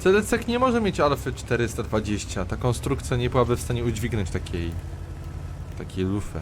CDC nie może mieć alfy 420. Ta konstrukcja nie byłaby w stanie udźwignąć takiej... takiej lufy.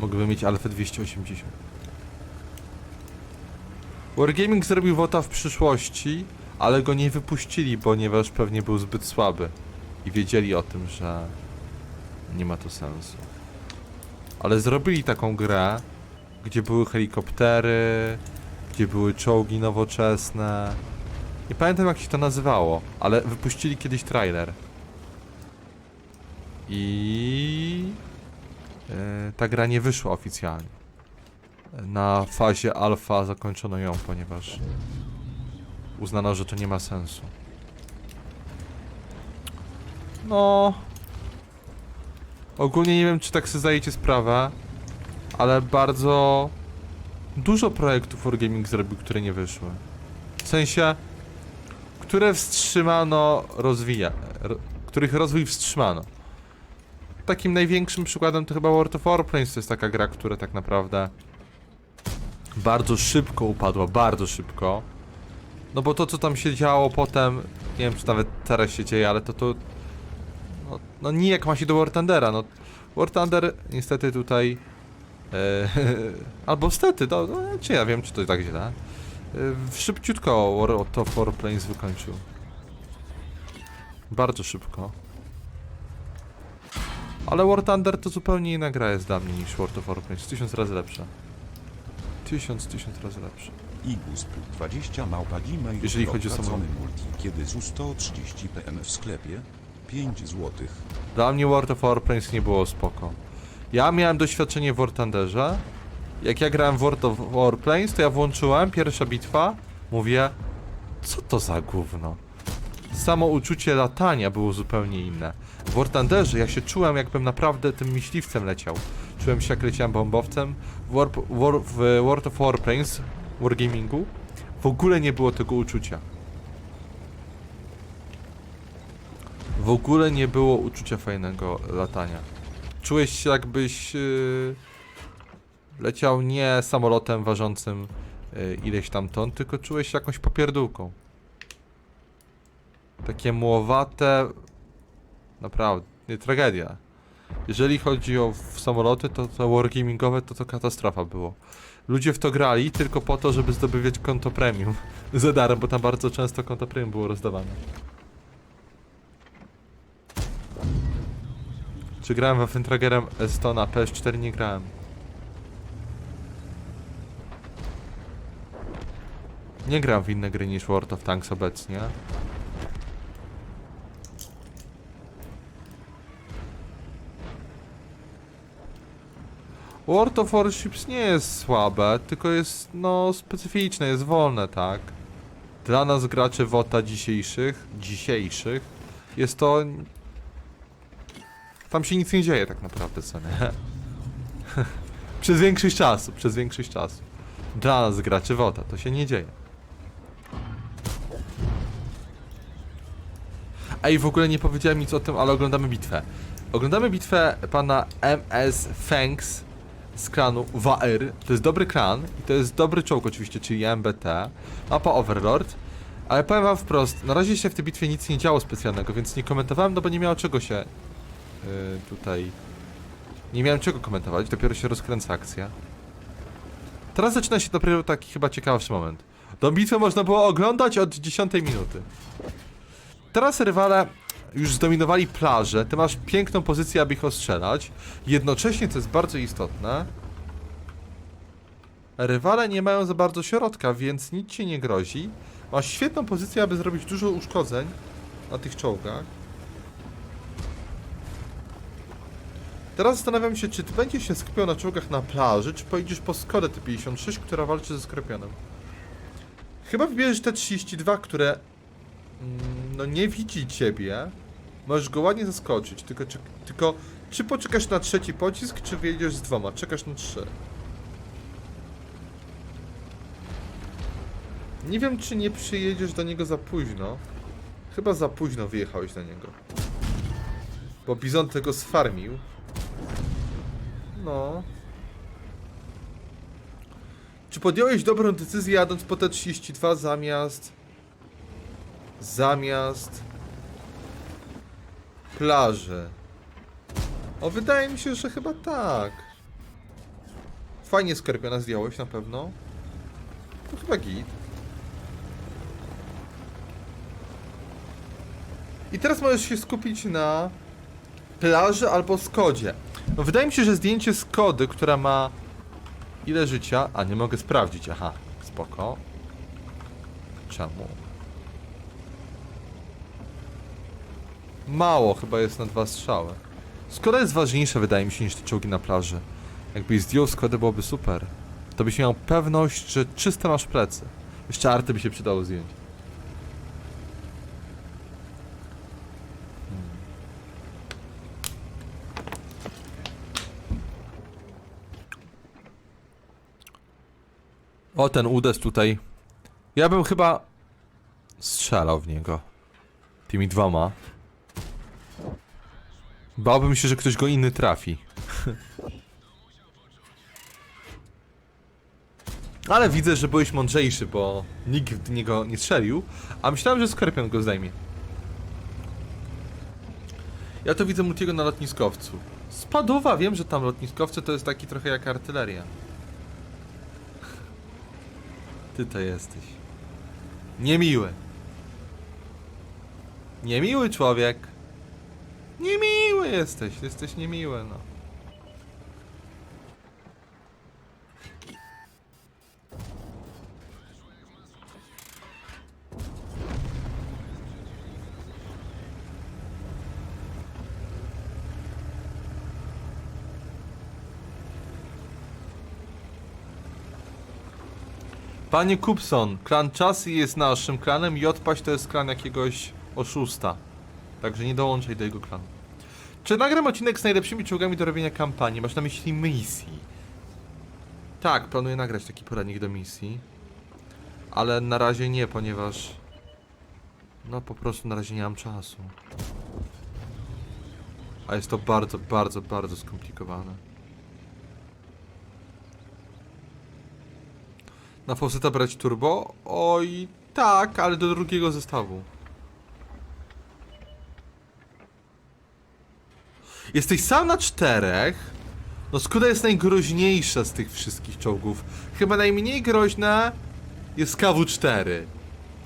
Mogłyby mieć alfę 280. Wargaming zrobił WOTA w przyszłości, ale go nie wypuścili, ponieważ pewnie był zbyt słaby. I wiedzieli o tym, że nie ma to sensu. Ale zrobili taką grę, gdzie były helikoptery, gdzie były czołgi nowoczesne. Nie pamiętam jak się to nazywało, ale wypuścili kiedyś trailer. I e, ta gra nie wyszła oficjalnie. Na fazie alfa zakończono ją, ponieważ uznano, że to nie ma sensu. No. Ogólnie nie wiem, czy tak sobie zdajecie sprawę, ale bardzo dużo projektów Wargaming zrobił, które nie wyszły. W sensie, które wstrzymano rozwija, ro, których rozwój wstrzymano. Takim największym przykładem to chyba World of Warplanes, to jest taka gra, która tak naprawdę bardzo szybko upadła, bardzo szybko. No bo to, co tam się działo potem, nie wiem, czy nawet teraz się dzieje, ale to to... No, no nijak ma się do War Thundera, no. War Thunder niestety tutaj... E, albo stety, no, no, czy ja wiem, czy to tak źle. E, szybciutko War of Warplanes wykończył. Bardzo szybko. Ale War Thunder to zupełnie inna gra jest dla mnie niż World of Warplanes. Tysiąc razy lepsza. Tysiąc, tysiąc razy lepsza. Igus plus 20 małpa gmail. Jeżeli chodzi o samochód. multi, kiedy ZU 130 PM w sklepie? 5 złotych. Dla mnie World of Warplanes nie było spoko. Ja miałem doświadczenie w War Thunderze. Jak ja grałem w World of Warplanes, to ja włączyłem, pierwsza bitwa, mówię, co to za gówno? Samo uczucie latania było zupełnie inne. W War ja się czułem, jakbym naprawdę tym myśliwcem leciał. Czułem się, jak leciałem bombowcem. W, War, War, w World of Warplanes, Wargamingu, w ogóle nie było tego uczucia. W ogóle nie było uczucia fajnego latania. Czułeś się jakbyś yy, leciał nie samolotem ważącym yy, ileś tam ton, tylko czułeś się jakąś popierdółką. Takie mułowate... Naprawdę, nie, tragedia. Jeżeli chodzi o w samoloty, to, to wargamingowe to to katastrofa było. Ludzie w to grali tylko po to, żeby zdobywać konto premium za darem, bo tam bardzo często konto premium było rozdawane. Czy grałem we Fentragerem Estona PS4? Nie grałem. Nie gram w inne gry niż World of Tanks obecnie. World of Warships nie jest słabe, tylko jest no specyficzne, jest wolne, tak? Dla nas graczy WOTA dzisiejszych, dzisiejszych, jest to tam się nic nie dzieje tak naprawdę, co nie? przez większość czasu, przez większość czasu. Dla nas graczy WOTA to się nie dzieje. Ej, w ogóle nie powiedziałem nic o tym, ale oglądamy bitwę. Oglądamy bitwę pana MS Fangs z klanu Waer. To jest dobry klan i to jest dobry czołg oczywiście, czyli MBT. Mapa Overlord. Ale powiem wam wprost, na razie się w tej bitwie nic nie działo specjalnego, więc nie komentowałem, no bo nie miało czego się yy, tutaj... Nie miałem czego komentować, dopiero się rozkręca akcja. Teraz zaczyna się dopiero taki chyba ciekawszy moment. Tą bitwę można było oglądać od 10 minuty. Teraz rywale już zdominowali plażę, ty masz piękną pozycję, aby ich ostrzelać. Jednocześnie, co jest bardzo istotne, rywale nie mają za bardzo środka, więc nic ci nie grozi. Masz świetną pozycję, aby zrobić dużo uszkodzeń na tych czołgach. Teraz zastanawiam się, czy ty będziesz się skupiał na czołgach na plaży, czy pojedziesz po Skodę T56, która walczy ze Skorpionem. Chyba wybierzesz te 32, które mm, no nie widzi ciebie. Możesz go ładnie zaskoczyć, tylko, tylko czy poczekasz na trzeci pocisk, czy wyjedziesz z dwoma? Czekasz na trzy. Nie wiem, czy nie przyjedziesz do niego za późno. Chyba za późno wyjechałeś na niego. Bo Bizon tego sfarmił. No. Czy podjąłeś dobrą decyzję jadąc po T32 zamiast zamiast plaży. O, wydaje mi się, że chyba tak. Fajnie Skorpiona zdjąłeś na pewno. To chyba git. I teraz możesz się skupić na plaży albo Skodzie. No wydaje mi się, że zdjęcie Skody, która ma ile życia... A, nie mogę sprawdzić, aha, spoko. Czemu? Mało chyba jest na dwa strzały. Skoda jest ważniejsza wydaje mi się niż te czołgi na plaży. Jakbyś zdjął Skodę byłoby super. To byś miał pewność, że czyste masz plecy. Jeszcze arty by się przydało zdjąć. O, ten udes tutaj. Ja bym chyba strzelał w niego. Tymi dwoma. Bałbym się, że ktoś go inny trafi. Ale widzę, że byłeś mądrzejszy, bo nikt w niego nie strzelił, a myślałem, że Skorpion go zdejmie. Ja to widzę Multiego na lotniskowcu. Spadowa, wiem, że tam lotniskowce to jest taki trochę jak artyleria. Ty to jesteś. Niemiły. Niemiły człowiek. Niemiły jesteś, jesteś niemiły, no. Panie Kupson, klan Czasy jest naszym klanem i odpaść to jest klan jakiegoś oszusta. Także nie dołączaj do jego klanu. Czy nagram odcinek z najlepszymi czołgami do robienia kampanii? Masz na myśli misji? Tak, planuję nagrać taki poradnik do misji. Ale na razie nie, ponieważ... No po prostu na razie nie mam czasu. A jest to bardzo, bardzo, bardzo skomplikowane. Na Fawcetta brać turbo? Oj, tak, ale do drugiego zestawu. Jesteś sam na czterech. No Skoda jest najgroźniejsza z tych wszystkich czołgów. Chyba najmniej groźna jest KW4.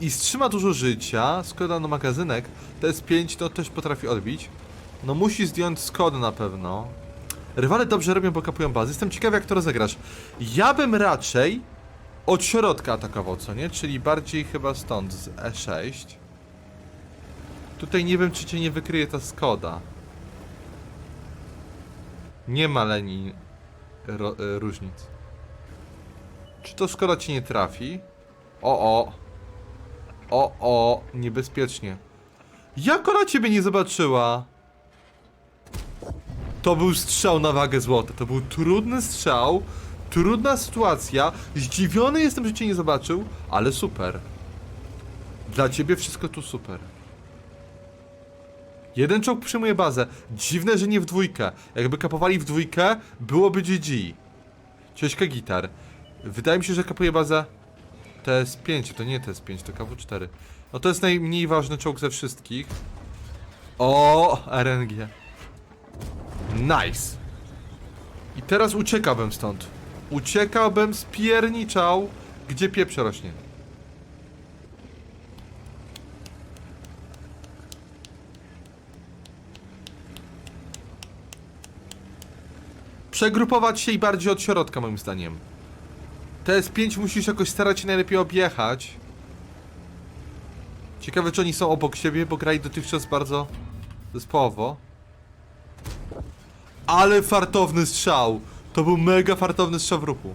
I strzyma dużo życia. Skoda no magazynek. TS5 to też potrafi odbić. No musi zdjąć Skodę na pewno. Rywale dobrze robią, bo kapują bazy. Jestem ciekawy jak to rozegrasz. Ja bym raczej od środka atakował, co nie? Czyli bardziej chyba stąd, z E6. Tutaj nie wiem, czy cię nie wykryje ta Skoda. Nie ma linii ro, e, różnic. Czy to Skoda ci nie trafi? O, o. O, o, niebezpiecznie. Jak ona ciebie nie zobaczyła? To był strzał na wagę złota. To był trudny strzał. Trudna sytuacja. Zdziwiony jestem, że cię nie zobaczył, ale super. Dla ciebie wszystko tu super. Jeden czołg przyjmuje bazę. Dziwne, że nie w dwójkę. Jakby kapowali w dwójkę, byłoby GG. Cieśka gitar. Wydaje mi się, że kapuje bazę TS5. To nie TS5, to KW4. No to jest najmniej ważny czołg ze wszystkich. O, RNG. Nice. I teraz uciekałbym stąd. Uciekałbym, spierniczał, gdzie pieprz rośnie. Przegrupować się i bardziej od środka, moim zdaniem. TS5 musisz jakoś starać się najlepiej objechać. Ciekawe, czy oni są obok siebie, bo grali dotychczas bardzo zespołowo. Ale fartowny strzał! To był mega fartowny strzał w ruchu.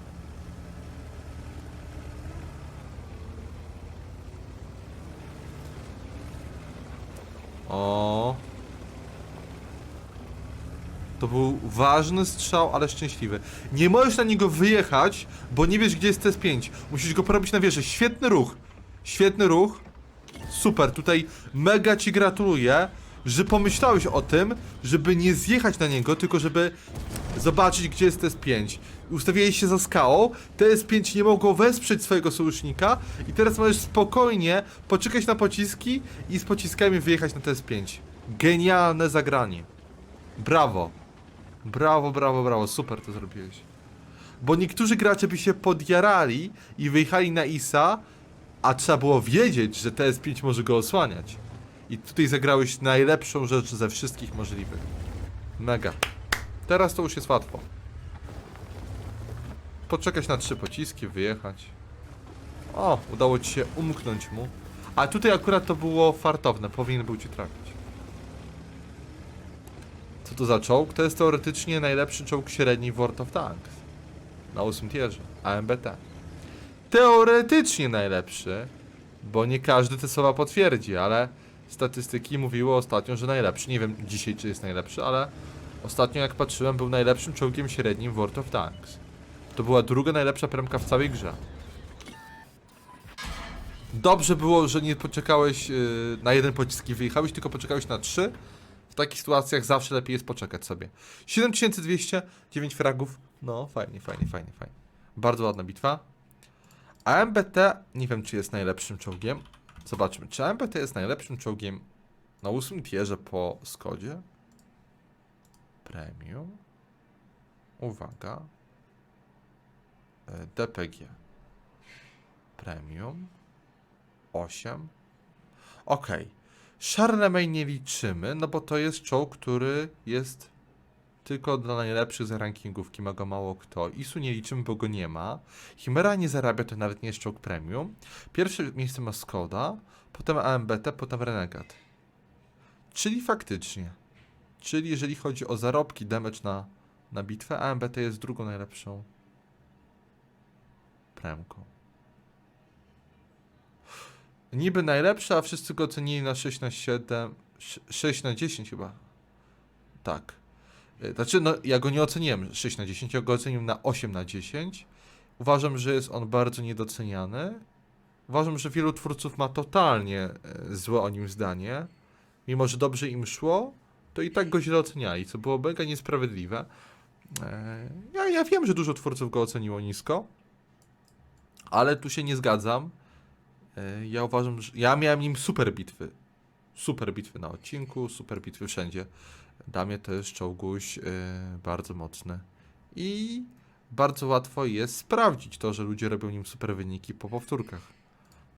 O. To był ważny strzał, ale szczęśliwy. Nie możesz na niego wyjechać, bo nie wiesz gdzie jest TS5. Musisz go porobić na wieży. Świetny ruch. Świetny ruch. Super, tutaj mega ci gratuluję, że pomyślałeś o tym, żeby nie zjechać na niego, tylko żeby zobaczyć, gdzie jest TS5. Ustawiłeś się za skałą, TS5 nie mogło wesprzeć swojego sojusznika i teraz możesz spokojnie poczekać na pociski i z pociskami wyjechać na TS5. Genialne zagranie. Brawo. Brawo, brawo, brawo, super to zrobiłeś. Bo niektórzy gracze by się podjarali i wyjechali na ISA, a trzeba było wiedzieć, że TS5 może go osłaniać. I tutaj zagrałeś najlepszą rzecz ze wszystkich możliwych. Mega. Teraz to już jest łatwo. Poczekać na trzy pociski, wyjechać. O, udało ci się umknąć mu. A tutaj akurat to było fartowne, powinien był ci trafić. To za czołg? To jest teoretycznie najlepszy czołg średni w World of Tanks. Na 8 tierze, AMBT. Teoretycznie najlepszy, bo nie każdy te słowa potwierdzi, ale statystyki mówiły ostatnio, że najlepszy. Nie wiem dzisiaj, czy jest najlepszy, ale ostatnio jak patrzyłem, był najlepszym czołgiem średnim w World of Tanks. To była druga najlepsza premka w całej grze. Dobrze było, że nie poczekałeś yy, na jeden pocisk i wyjechałeś, tylko poczekałeś na trzy. W takich sytuacjach zawsze lepiej jest poczekać sobie. 7200, 9 fragów. No, fajnie, fajnie, fajnie, fajnie. Bardzo ładna bitwa. AMBT nie wiem, czy jest najlepszym czołgiem. Zobaczmy, czy AMBT jest najlepszym czołgiem na 8 tierze po Skodzie? Premium. Uwaga. E, DPG. Premium. 8. Okej. Charlemagne nie liczymy, no bo to jest czołg, który jest tylko dla najlepszych z rankingówki, ma go mało kto. Isu nie liczymy, bo go nie ma. Chimera nie zarabia, to nawet nie jest czołg premium. Pierwsze miejsce ma Skoda, potem AMBT, potem Renegat. Czyli faktycznie. Czyli jeżeli chodzi o zarobki, damage na, na bitwę, AMBT jest drugą najlepszą premką. Niby najlepsza, a wszyscy go ocenili na 6 na 7, sz- 6 na 10 chyba. Tak. Y, Znaczy, no, ja go nie oceniłem 6 na 10, ja go oceniłem na 8 na 10. Uważam, że jest on bardzo niedoceniany. Uważam, że wielu twórców ma totalnie e, złe o nim zdanie. Mimo, że dobrze im szło, to i tak go źle oceniali, co było mega niesprawiedliwe. E, Ja, ja wiem, że dużo twórców go oceniło nisko, ale tu się nie zgadzam. E, Ja uważam, że ja miałem nim super bitwy. Super bitwy na odcinku, super bitwy wszędzie. To jest czołguś e, bardzo mocny. I bardzo łatwo jest sprawdzić to, że ludzie robią nim super wyniki po powtórkach.